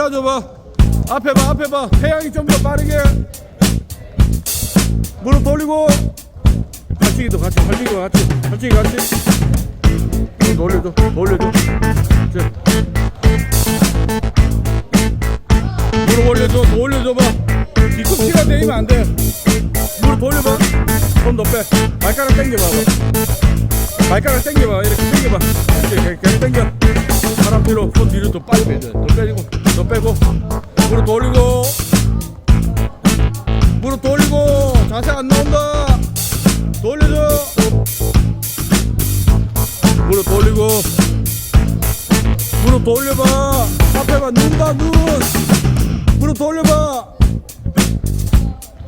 따줘봐. 앞에 봐 앞에 봐. 태양이 좀 더 빠르게. 무릎 돌리고. 발치기도 같이 발치기도 같이 발치기 같이. 무릎 올려줘 올려줘. 자. 무릎 올려줘 더 올려줘봐. 뒤꿈치가 내리면 안돼. 무릎 돌려봐. 손 더 빼. 발가락 당겨봐봐. 발가락 당겨봐. 이렇게 당겨봐. 이렇게 당겨. 바람 뒤로 손 뒤로 더 빨리 빼줘. 더 빼고 더 빼고. 무릎 돌리고. 무릎 돌리고. 자세 안 나온다. 돌려줘. 무릎 돌리고. 무릎 돌려봐. 앞에 봐눈봐 눈 무릎 돌려봐.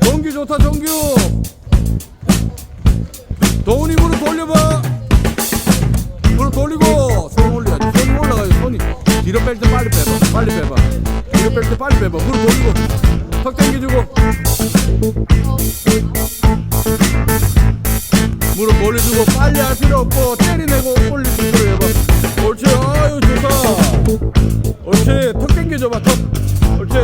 정규 좋다 정규. 도훈이 무릎 돌려봐. 무릎 돌리고 빨리 빼봐. 무릎 돌리고. 턱 당겨주고. 무릎 올려주고 빨리 할 필요 없고 때리내고 올리고 해봐. 옳지. 아유 좋다. 옳지. 턱 당겨줘봐 턱. 옳지.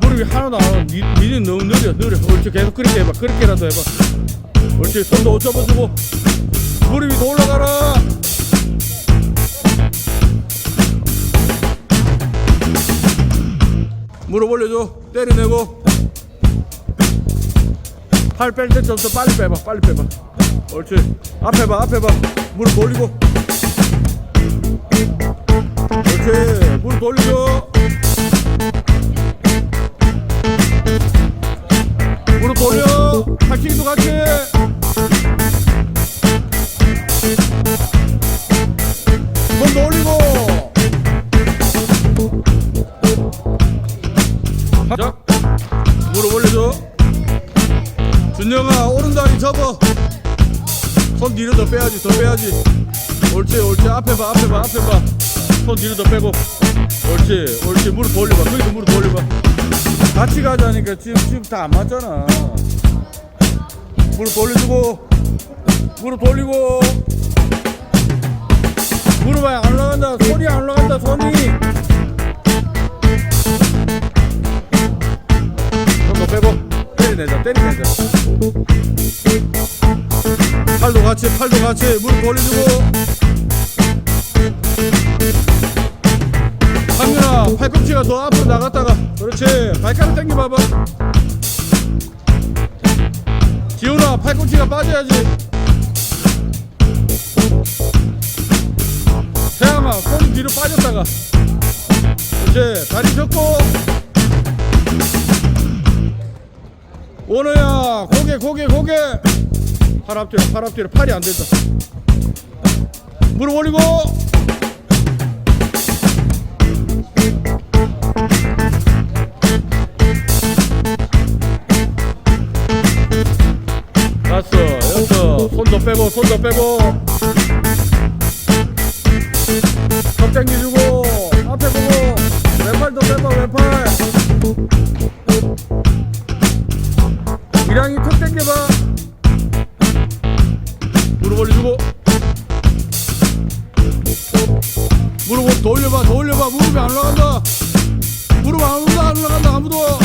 무릎이 하나도 안 와. 미, 미는 너무 느려 느려. 옳지. 계속 그렇게 해봐. 그렇게라도 해봐. 옳지. 손도 못 접어주고. 무릎이 더 올라가라 무릎 올려줘. 때려내고. 팔 뺄 때좀 더 빨리 빼봐 빨리 빼봐. 옳지. 앞에 봐 앞에 봐. 무릎 돌리고. 옳지. 무릎 돌리고. 무릎 돌려. 팔치기도 같이 빼야지 더 빼야지. 옳지 옳지. 앞에 봐 앞에 봐 앞에 봐손 뒤로 더 빼고. 옳지 옳지. 무릎 돌려봐. 거기도 무릎 돌려봐. 같이 가자니까 지금 지금 다 안 맞잖아. 무릎 돌려주고. 무릎 돌리고. 무릎 안 올라간다. 손이 안 올라간다 손이. 손도 빼고. 때리내자 때리내자 팔도 같이 팔도 같이 무릎 돌려주고. 상윤아 팔꿈치가 더 앞으로 나갔다가. 그렇지. 발가락 당겨봐봐. 지훈아 팔꿈치가 빠져야지. 태양아 손이 뒤로 빠졌다가. 그렇지. 다리 접고. 원호야 고개 고개 고개 팔 앞뒤로 팔 앞뒤로. 팔이 안 된다. 무릎 올리고. 갔어 여섯 손도 빼고 손도 빼고 더 올려봐 더 올려봐. 무릎이 안 올라간다. 무릎 안 올라간다 안 올라간다 아무도.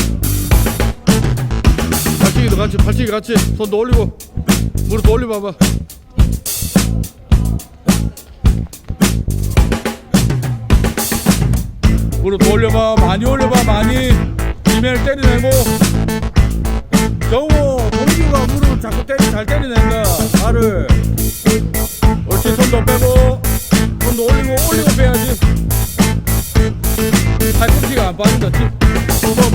팔찌기도 같이 팔찌기 같이. 손도 올리고. 무릎 더 올려봐봐. 무릎 더 올려봐 많이 올려봐 많이. 이면을 때려내고. 정우 동규가 무릎 자꾸 때리 잘 때려낸다 발을. 옳지 손도 빼고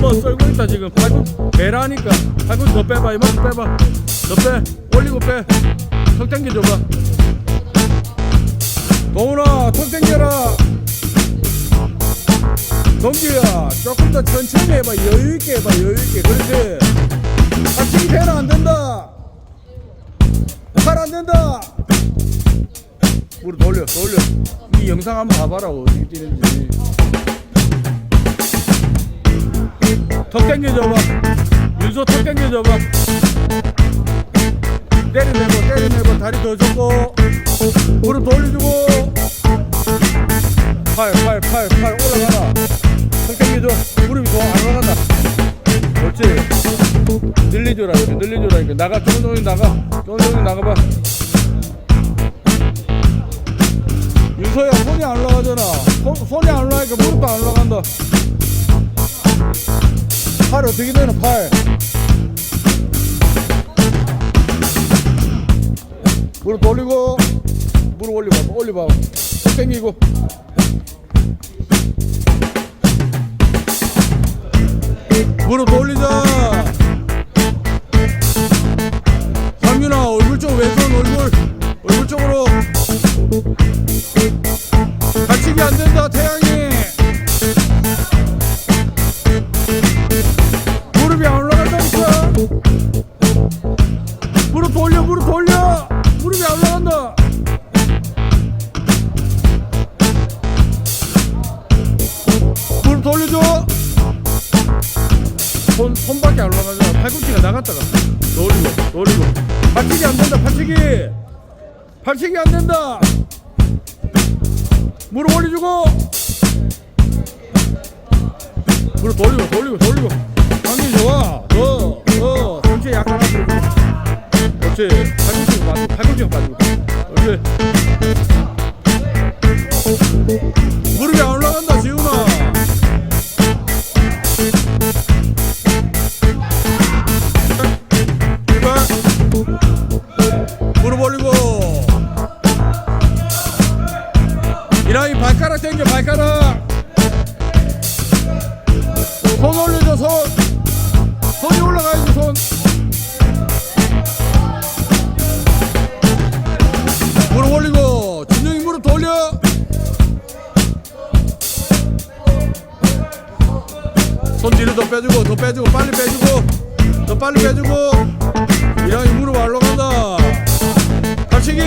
뭐, 뭐 썰고 있다 지금. 팔꿈치 배라니까. 팔꿈치 더 빼봐. 이만큼 빼봐. 더 빼. 올리고 빼턱 당겨줘봐. 동훈아 턱 당겨라. 동규야 조금 더 천천히 해봐. 여유있게 해봐. 여유있게. 그렇지? 박치기 배는 안 된다. 팔 안 된다. 무릎 돌려 돌려. 이 영상 한번 봐봐라. 어떻게 뛰는지 턱 당겨줘봐. 윤소 턱 당겨줘봐. 때려내고 때려내고 다리 더 줬고 무릎 돌려주고. 팔 팔 팔 팔 올라가라. 올라간다. 그렇지? 늘려줘라니까 늘려줘라니까 나가 조금 조금 나가. 조금 조금 나가봐. 윤서야 손이 안 올라가잖아. 손, 손이 안 올라가니까 무릎도 안 올라간다 팔 어떻게 되나 팔. 무릎 돌리고 무릎 올려봐 쭉 당기고. 무릎 돌리자 손, 손밖에 안 올라가잖아. 팔꿈치가 나갔다가. 돌리고 돌리고. 팔치기 안 된다 팔치기. 팔치기 안 된다. 무릎 올려주고. 무릎 돌리고 돌리고 돌리고. 당기 좋아. 너너 전체 약간. 앞으로 그렇지. 팔꿈치가 빠지고 팔꿈치가 빠지고. 그렇지. 무릎이 안 손 뒤로 더 빼주고 더 빼주고 빨리 빼주고. 더 빨리 빼주고. 이랑이 무릎 알러 간다. 팔치기.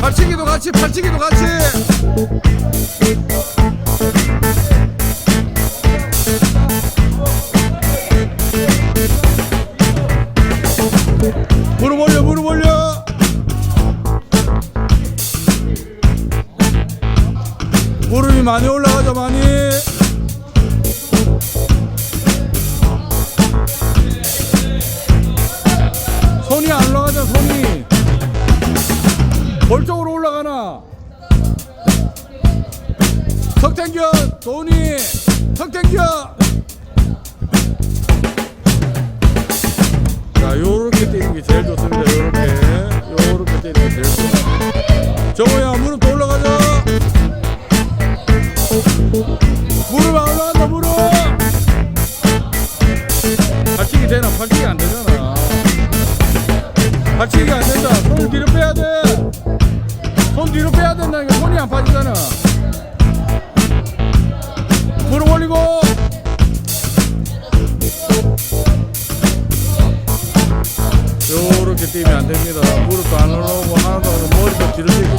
팔치기도 같이 팔치기도 같이. 무릎 올려 무릎 올려. 무릎이 많이 올라가자 많이 턱 당겨 도훈이 턱 당겨. 자 요렇게 뛰는 게 제일 좋습니다 요렇게. 요렇게 뛰는 게 제일 좋아 정호야 무릎 뛰면 안 됩니다. 무릎도 안 올라오고 하나도 안 오고 머리도 뒤로 떼고.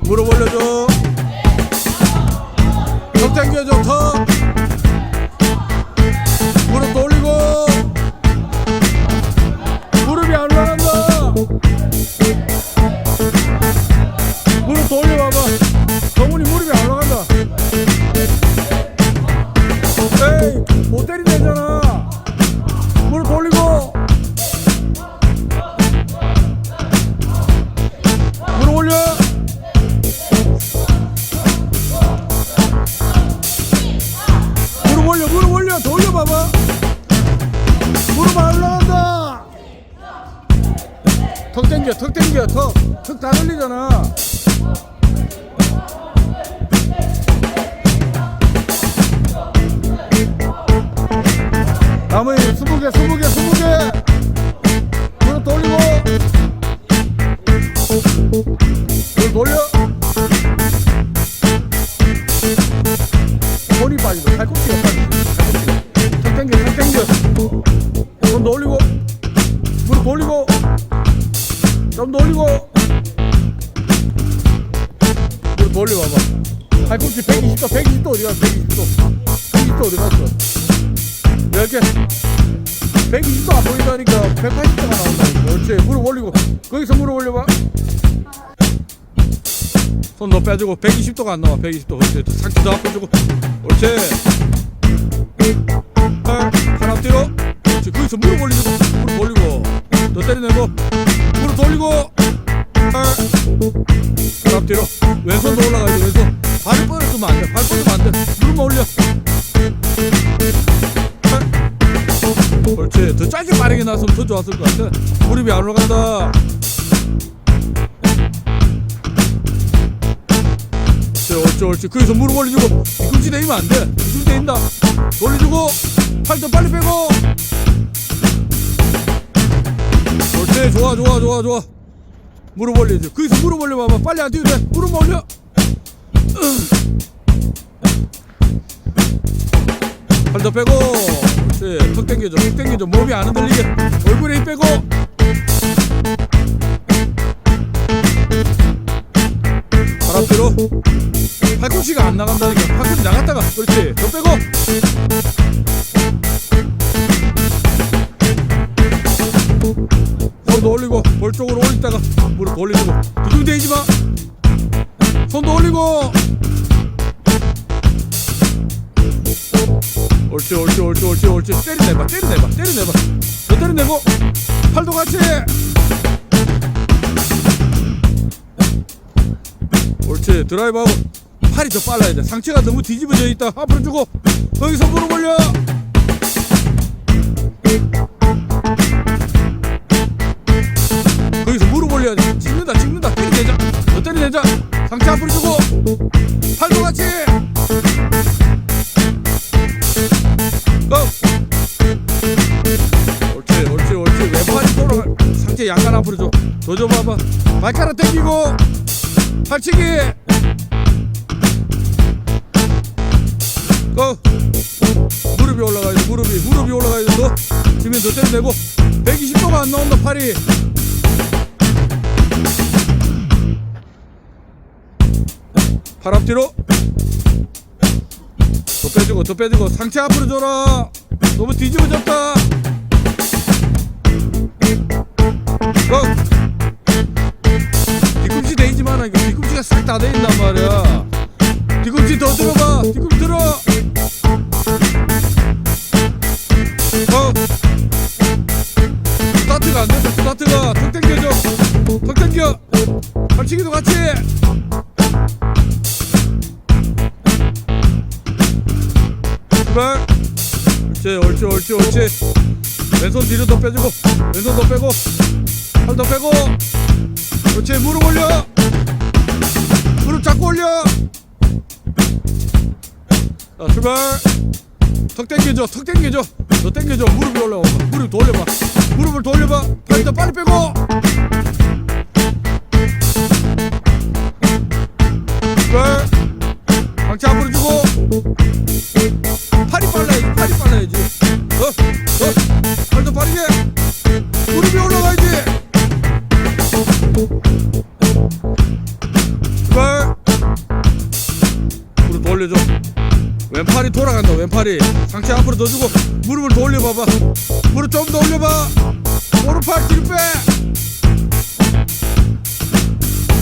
무릎 올려줘. 무릎 돌려봐봐 팔꿈치 120도 120도 어디 갔어? 120도. 120도 어디 갔어? 이렇게 120도 안 보인다니까. 180도가 나온다니까 그렇지. 무릎 올리고. 거기서 무릎 올려봐. 손더 빼주고 120도가 안 나와. 120도. 그렇지. 상체 더 앞으로 주고 팔, 팔 앞뒤로. 그렇지. 거기서 무릎 올리고. 무릎 올리고. 더 때려내고. 무릎 돌리고 팔, 팔 앞뒤로. 왼손도 올라가야 돼 왼손. 발을 뻗으면 안돼 발 뻗으면 안돼. 무릎만 올려. 팔. 그렇지. 더 짧게 빠르게 나왔으면 더 좋았을 것 같아. 무릎이 안 올라간다. 옳지 옳지 거기서 무릎 올려주고 뒤꿈치 대면 안돼. 뒤꿈치 대인다. 올려주고 팔 더 빨리 빼고. 옳지. 좋아 좋아 좋아 좋아 무릎 올려줘. 거기서 무릎 올려봐봐 빨리 안 뛰어도 돼. 무릎 올려. 팔 더 빼고. 그렇지. 턱 당겨줘. 턱 당겨줘. 몸이 안 흔들리게. 얼굴에 힘 빼고. 바람 뒤로. 팔꿈치가 안 나간다니까. 팔꿈치 나갔다가. 그렇지. 더 빼고 볼 쪽으로 올리다가 무릎 올리고. 두둥 대지 마. 손도 올리고. 옳지 옳지 옳지 옳지 옳지. 때려내봐 때려내봐 때려내봐. 더 때려내고. 팔도 같이. 옳지 드라이브하고. 팔이 더 빨라야 돼. 상체가 너무 뒤집어져 있다. 앞으로 주고. 거기서 무릎 올려 상체 앞으로 주고 팔도 같이. 고! 옳지 옳지 옳지. 왼팔이 돌아가. 상체 약간 앞으로 줘더 줘봐봐. 발가락 당기고 팔치기. 고! 무릎이 올라가야 돼 무릎이. 무릎이 올라가야 돼너 지면 더 때려내고 120도가 안 나온다 팔이 팔 앞뒤로. 더 빼주고 더 빼주고. 상체 앞으로 줘라. 너무 뒤집어졌다. 고 뒤꿈치 대이지 마라. 이거 뒤꿈치가 싹다 대인단 말이야. 뒤꿈치 더 들어봐 뒤꿈치 들어. 어. 스타트가 안 된다 스타트가 턱 당겨줘. 턱 당겨. 발치기도 같이 옳지 옳지 옳지 옳지. 왼손 뒤로 더 빼주고 왼손 더 빼고 팔 더 빼고. 그렇지 무릎 올려. 무릎 잡고 올려. 자 출발. 턱 당겨줘 턱 당겨줘 더 당겨줘. 무릎이 올라와 무릎 돌려봐. 무릎을 돌려봐. 팔 더 빨리 빼고. 출발. 상체 앞으로 주고 왼팔이 돌아간다 왼팔이. 상체 앞으로 더 주고 무릎을 더 올려봐봐. 무릎 좀 더 올려봐. 오른팔 뒤로 빼.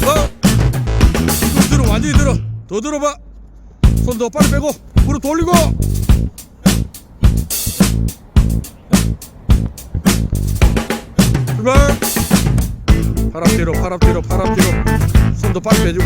어? 지금 들어 완전히 들어. 더 들어봐. 손 더 빨리 빼고 무릎 돌리고. 출발. 팔 앞뒤로 팔 앞뒤로 팔 앞뒤로. 손 더 빨리 빼주고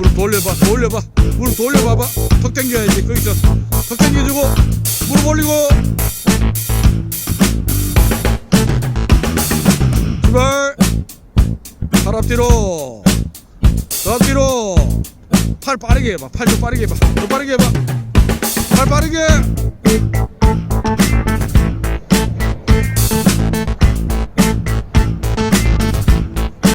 무릎 돌려봐 돌려봐. 무릎 돌려봐봐. 턱 당겨야지 거기서. 턱 당겨주고 무릎 올리고. 출발. 팔 앞뒤로. 더 앞뒤로. 팔 빠르게 해봐. 팔 좀 빠르게 해봐. 더 빠르게 해봐. 팔 빠르게